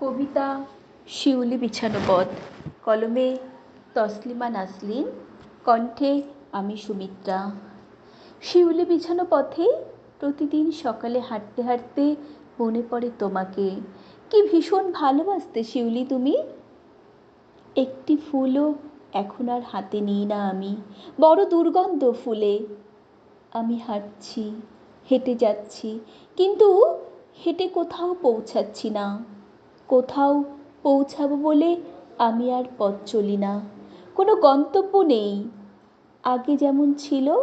কবিতা, শিউলি বিছানো পথ। কলমে, তসলিমা নাসলিন কণ্ঠে আমি সুমিত্রা। শিউলি বিছানো পথে প্রতিদিন সকালে হাঁটতে হাঁটতে মনে পড়ে তোমাকে। কি ভীষণ ভালোবাসতে শিউলি তুমি। একটি ফুলও এখন আর হাতে নিই না আমি। বড় দুর্গন্ধ ফুলে আমি হাঁটছি, হেঁটে যাচ্ছি, কিন্তু হেঁটে কোথাও পৌঁছাচ্ছি না। কোথাও পৌঁছাবো বলে আমি আর পথ চলি না। কোনো গন্তব্য নেই। আগে যেমন ছিল,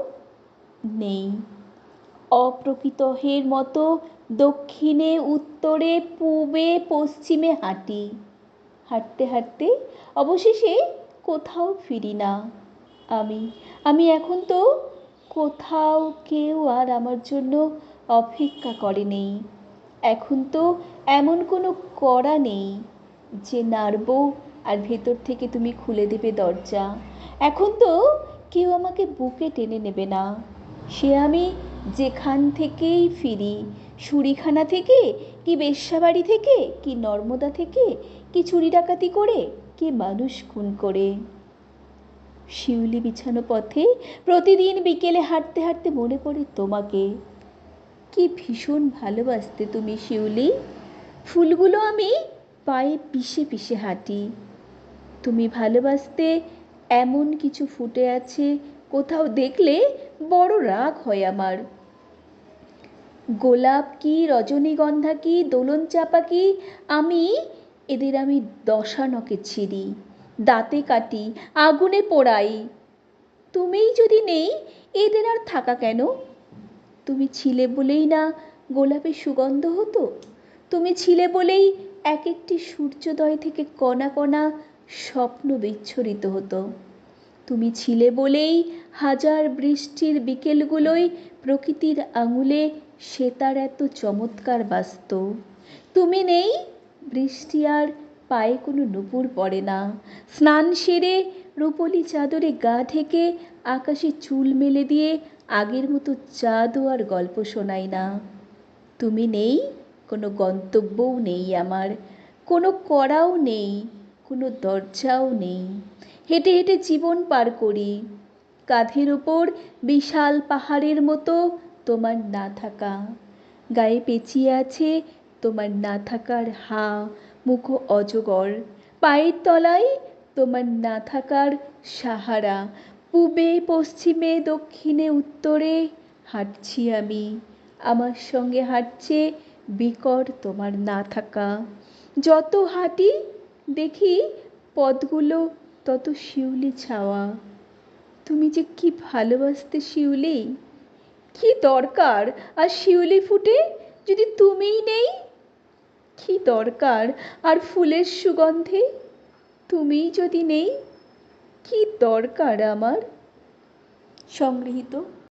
নেই। অপ্রকৃতহের মতো দক্ষিণে, উত্তরে, পূবে, পশ্চিমে হাঁটি। হাঁটতে হাঁটতে অবশেষে কোথাও ফিরি না আমি। আমি এখন তো কোথাও কেউ আর আমার জন্য অপেক্ষা করে নেই। এখন তো এমন কোনো কড়া নেই যে নাড়ব আর ভেতর থেকে তুমি খুলে দেবে দরজা। এখন তো কেউ আমাকে বুকে টেনে নেবে না। সে আমি যেখান থেকেই ফিরি সুরিখানা থেকে কি বেশ্যাবাড়ি থেকে, কি নর্মদা থেকে, কি চুরি ডাকাতি করে, কি মানুষ খুন করে। শিউলি বিছানো পথে প্রতিদিন বিকেলে হাঁটতে হাঁটতে মনে পড়ে তোমাকে। কি ভীষণ ভালোবাসতে তুমি, শিউলি। ফুলগুলো আমি পায়ে পিষে পিষে হাঁটি। তুমি ভালোবাসতে এমন কিছু ফুটে আছে, কোথাও দেখলে বড় রাগ হয় আমার। গোলাপ কি, রজনীগন্ধা কি, দোলন চাপা কি, আমি, এদের আমি দশানকে ছিঁড়ি, দাঁতে কাটি, আগুনে পোড়াই। তুমিই যদি নেই, এদের আর থাকা কেন? তুমি ছিলে বলেই না গোলাপের সুগন্ধ হতো? তুমি ছিলে বলেই এক একটি সূর্যোদয় থেকে কণা কণা স্বপ্ন বিচ্ছরিত হতো। তুমি ছিলে বলেই হাজার বৃষ্টির বিকেলগুলোই প্রকৃতির আঙুলে সেতার এত চমৎকার বাস্ত তুমি নেই, বৃষ্টি আর পায়ে কোনো নুপুর পড়ে না। স্নান সেরে রূপলি চাদরে গা ঢেকে আকাশে চুল মেলে দিয়ে আগের মতো চাঁদও আর গল্প শোনাই না। তুমি নেই, কোনো গন্তব্যও নেই আমার, কোনো কড়াও নেই, কোনো দরজাও নেই। হেঁটে হেঁটে জীবন পার করি, কাঁধের ওপর বিশাল পাহাড়ের মতো তোমার না থাকা। গায়ে পেঁচিয়ে আছে তোমার না থাকার হা, মুখ অজগর, পায়ের তলায় তোমার না থাকার সাহারা। পূবে, পশ্চিমে, দক্ষিণে, উত্তরে হাঁটছি আমি। আমার সঙ্গে হাঁটছে বিকট তোমার না থাকা। যত হাঁটি দেখি পথগুলো তত শিউলি ছাওয়া। তুমি যে কি ভালোবাসতে শিউলি? কি দরকার? আর শিউলি ফুটে যদি তুমিই নেই? কি দরকার? আর ফুলের সুগন্ধে তুমিই যদি নেই কি দরকার আমার? সংগৃহীত